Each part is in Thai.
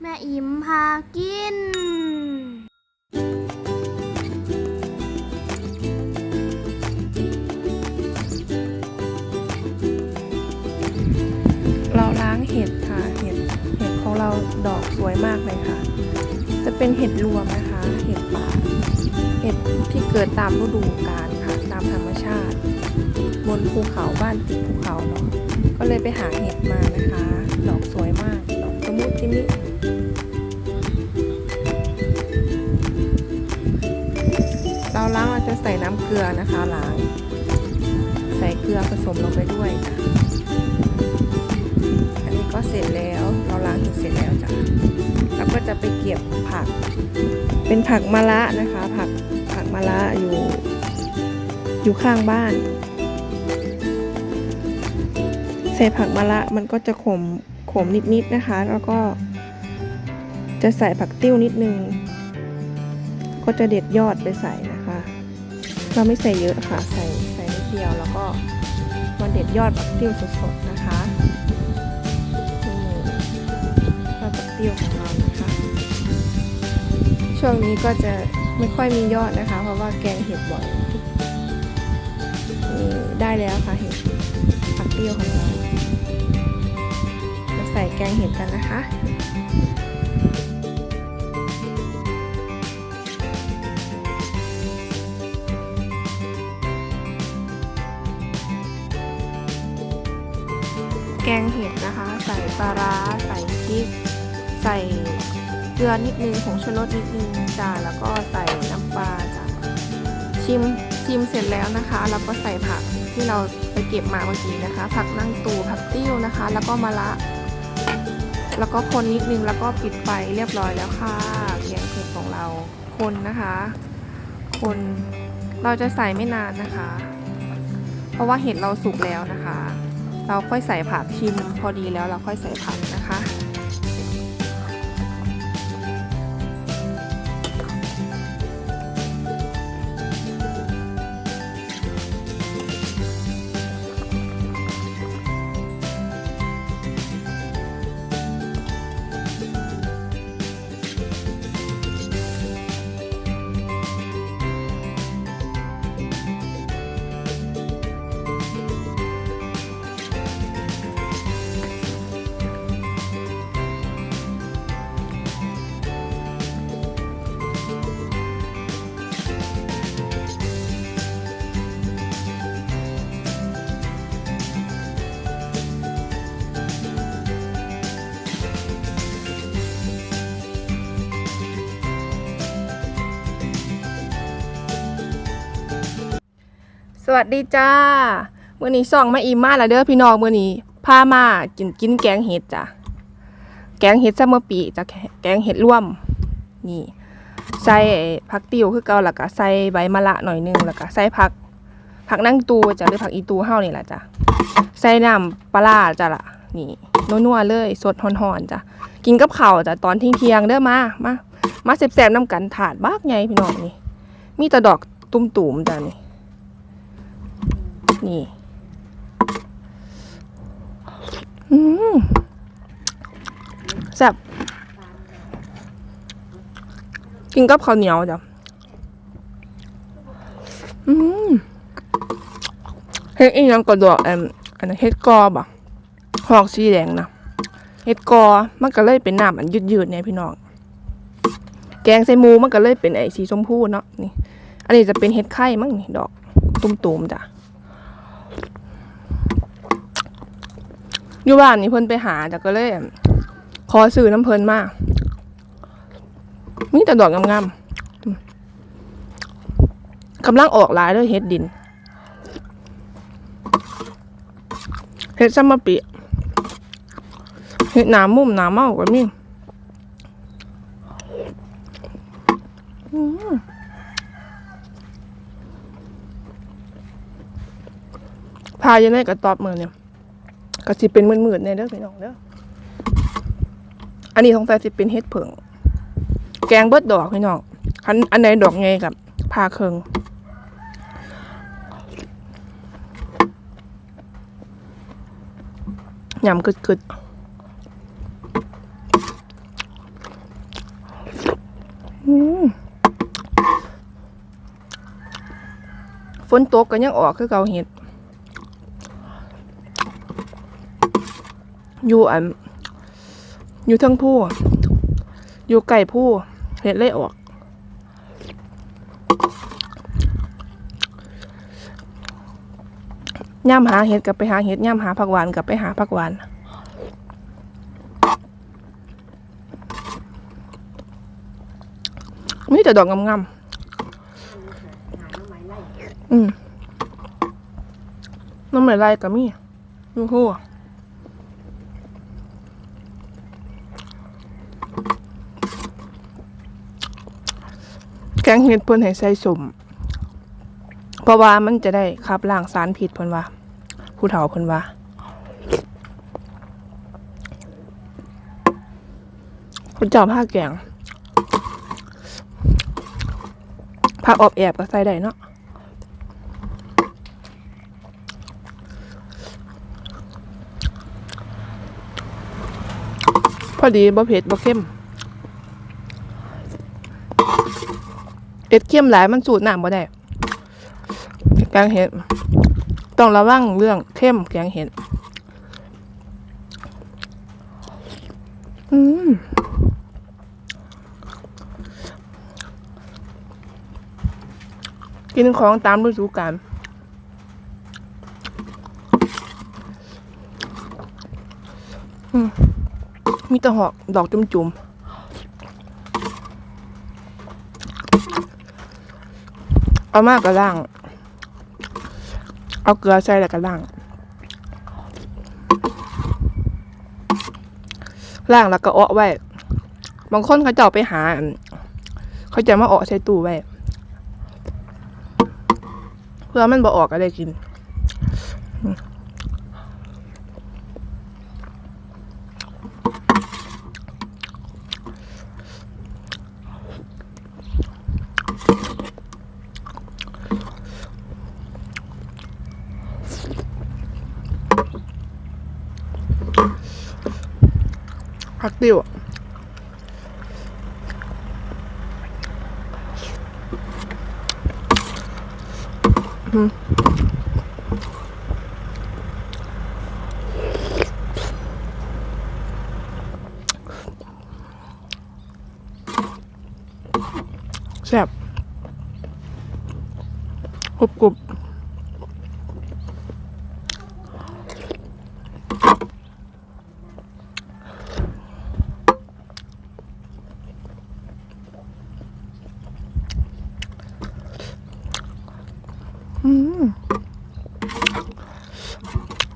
แม่อิ่มพากิน เราล้างเห็ดค่ะ เห็ด เห็ดของเราดอกสวยมากเลยค่ะ จะเป็นเห็ดรวมนะคะ เห็ดป่า เห็ดที่เกิดตามฤดูกาลค่ะ ตามธรรมชาติ บนภูเขาบ้านติดภูเขาเนาะ ก็เลยไปหาเห็ดมานะคะ ดอกสวยมาก ดอกตะมุจิมิ จะใส่น้ำเกลือนะคะล้าง ใส่เกลือผสมลงไปด้วยค่ะอันนี้ก็เสร็จแล้วเราล้างเสร็จแล้วจ้ะแล้วก็จะไปเก็บผัก เป็นผักมะระนะคะ ผักผักมะระอยู่อยู่ข้างบ้าน ใส่ผักมะระมันก็จะขมขมนิดๆนะคะ แล้วก็จะใส่ผักติ้วนิดนึง ก็จะเด็ดยอดไปใส่นะ เราไม่ใส่เยอะค่ะ ใส่ใส่นิดเดียวแล้วก็มาเด็ดยอดผักติ้วสดๆนะคะนี่ยอดผักติ้วของเรานะคะ ช่วงนี้ก็จะไม่ค่อยมียอดนะคะ เพราะว่าแกงเห็ดบ่อยนี่ได้แล้วค่ะเห็ดผักเติ้ยวของเรามาใส่แกงเห็ดกันนะคะ แกงเห็ดนะคะ ใส่ปลาร้าใส่พริก ใส่เกลือนิดนึงผงชูรสนิดนึงจ้าแล้วก็ใส่น้ำปลาจ้าชิมชิมเสร็จแล้วนะคะแล้วก็ใส่ผักที่เราไปเก็บมาเมื่อกี้นะคะ ผักนั่งตูผักติ้วนะคะ แล้วก็มะระแล้วก็คนนิดนึงแล้วก็ปิดไฟเรียบร้อยแล้วค่ะแกงเห็ดของเราคนนะคะ คนเราจะใส่ไม่นานนะคะ เพราะว่าเห็ดเราสุกแล้วนะคะ เราค่อยใส่ผักชิมพอดีแล้วเราค่อยใส่ผักนะคะ สวัสดีจ้ามื่อนี้ส่องมาอีมาแล้วเด้อพี่น้องมื่อนี้พามากินกินแกงเห็ดจ้ะแกงเห็ดซัมเมอร์ปีจ้ะแกงเห็ดร่วม นี่ ใส่ผักติ้วคือเก่าแล้วก็ใส่ใบมะระหน่อยนึงแล้วก็ใส่ผักผักนั่งตูจ้ะหรือผักอีตูเฮานี่แหละจ้ะใส่น้ำปลาจ้ะล่ะ นี่นัวๆเลยสดหอนๆจ้ะกินกับข้าวจ้ะตอนเที่ยงเด้อมามามาแซ่บๆน้ำกันถาดบากใหญ่พี่น้องนี่ มีแต่ดอกตุ่มๆจ้ะนี่ นี่อืมแซ่บกินกับข้าวเหนียวจ้ะอืมเฮ็ดอีหยังก็ดอกอมอันนั้นเฮ็ดกอบอะหอกสีแดงนะเฮ็ดกอมันก็เลยเป็นน้ำอันยืดๆเนี่ยพี่น้องแกงใส่หมูมันก็เลยเป็นไอ้สีชมพูเนาะนี่ อันนี้จะเป็นเฮ็ดไข่มั้งนี่ดอกตุ่มๆจ้ะ อยู่บ้านนี่เพิ่นไปหาแต่ก็เลยขอซื้อน้ำเพิ่นมามีแต่ดอกงามๆกำลังออกหลายเลยเฮ็ดดินเฮ็ดซัมมะปีเฮ็ดหนามุ่มหนาเมาก็มีพาอยู่ในกระตอบมือเนี่ย ก็สิเป็นมืดๆเนี่ยเด้อพี่น้องเด้ออันนี้สงสัยสิเป็นเฮ็ดเผิงแกงเบิดดอกพี่น้องคันอันไหนดอกไงกับพาเคิงยำกึดๆอืมฝนตกก็ยังออกคือเกาเห็ด อยู่อัน อยู่ทั้งผู้ อยู่ไก่ผู้เห็ดเลยออก ย่ำหาเห็ดกับไปหาเห็ดย่ำหาผักหวานกับไปหาผักหวานมีแต่ดอกงามๆอืมน้ำไหลไรกับมี่ดูหั แกงเห็ดเพิ่นให้ใส่สมเพราะว่ามันจะได้ขับล้างสารพิษเพิ่นว่าผู้เฒ่าเพิ่นว่าคุณเจ้าผ้าแกงผ้าออบแอบก็ใส่ได้เนาะพอดีบ่เผ็ดบ่เข้ม เอ็ดเข้มหลายมันสูตรน้ำบ่ได้แกงเห็ด ต้องระวังเรื่องเข้มแกงเห็ด อืมกินของตามฤดูกาลมีแตะหอกดอกจุ่มๆ เอามากกระล่าง เอาเกลือใส่แล้วก็ล่าง ล่างแล้วก็เอาะไว้ บางคนเขาจะเจาไปหา เขาจะมาเอาะใส่ตู้ไว้ เพื่อมันบ่ออกก็ได้กิน ผักติ้วอืมแซ่บกรุบกรุบ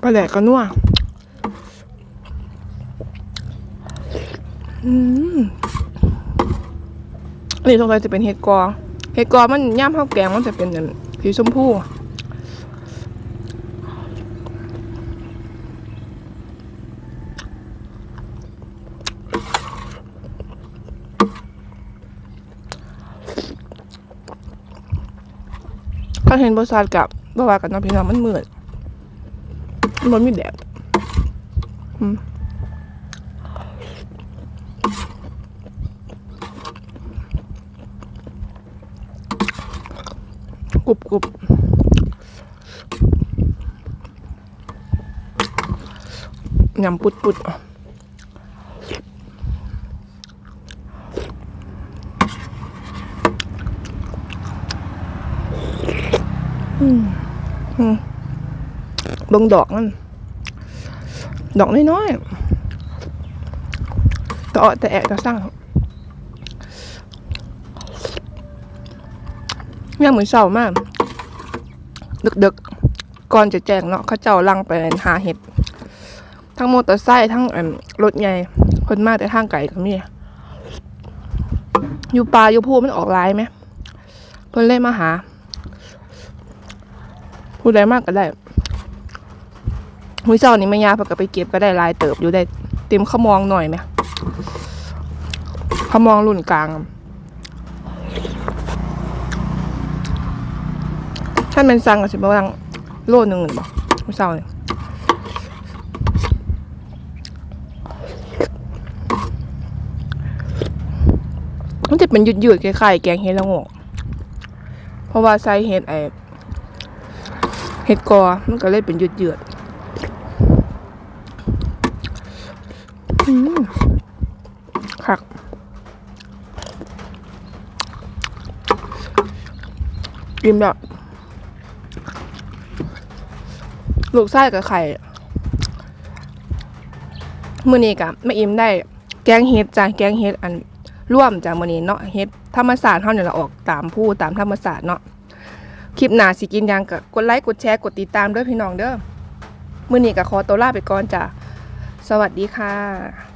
ปลาแหลกก็นัวอืมอันนี้สงสัยจะเป็นเห็ดกอ เห็ดกอมันย่ามข้าวแกงมันจะเป็นอันสีชมพู เห็นบริษัทกับบว่ากับนเนาะพี่น้องมันเหมืดมันบ่มีแดดอืมกรุบกรุบยำปุดปุดอืมอืมเบิ่งดอกมันดอกน้อยๆแต่อแต่แอะแต่สร้างย่างเหมือนเสามาก ดึกๆ ก่อนจะแจ้งเนาะเขาเจ้าลังไปหาเห็ด ทั้งมอเตอร์ไซค์ทั้งรถใหญ่คนมากแต่ทางไก่ก็มีอยู่ป่าอยู่ภูมันออกลายไหมเพิ่นเลยมาหา ผู้ใดมากก็ได้มื้อเช้านี้แม่ยาเพิ่นก็ไปเก็บก็ได้ลายเติบอยู่ได้เต็มขมองหน่อยไหมขมองรุ่นกลางอะถ้าแมันสั่งก็สิบ่ว่าโลนึงนั่นบ่มื้อเช้านี่มันจะเป็นยืดๆคล้ายๆแกงเห็ดละโงกเพราะว่าใส่เห็ดไอ เห็ดกอ มันก็เลยเป็นหยืดๆอืมคักกินแบบลูกไส้กับไข่ มือนี้กับแม่อิ่มได้ แกงเฮ็ดจ้ะแกงเฮ็ดอันร่วมจากมือนี้เนาะเฮ็ดธรรมศาสตร์เฮาเนี่ยละออกตามผู้ตามธรรมศาสตร์เนาะ คลิปหน้าสิกินยังก็กดไลค์กดแชร์กดติดตามด้วยพี่น้องเด้อมื้อนี้ก็ขอตัวลาไปก่อนจ้ะสวัสดีค่ะ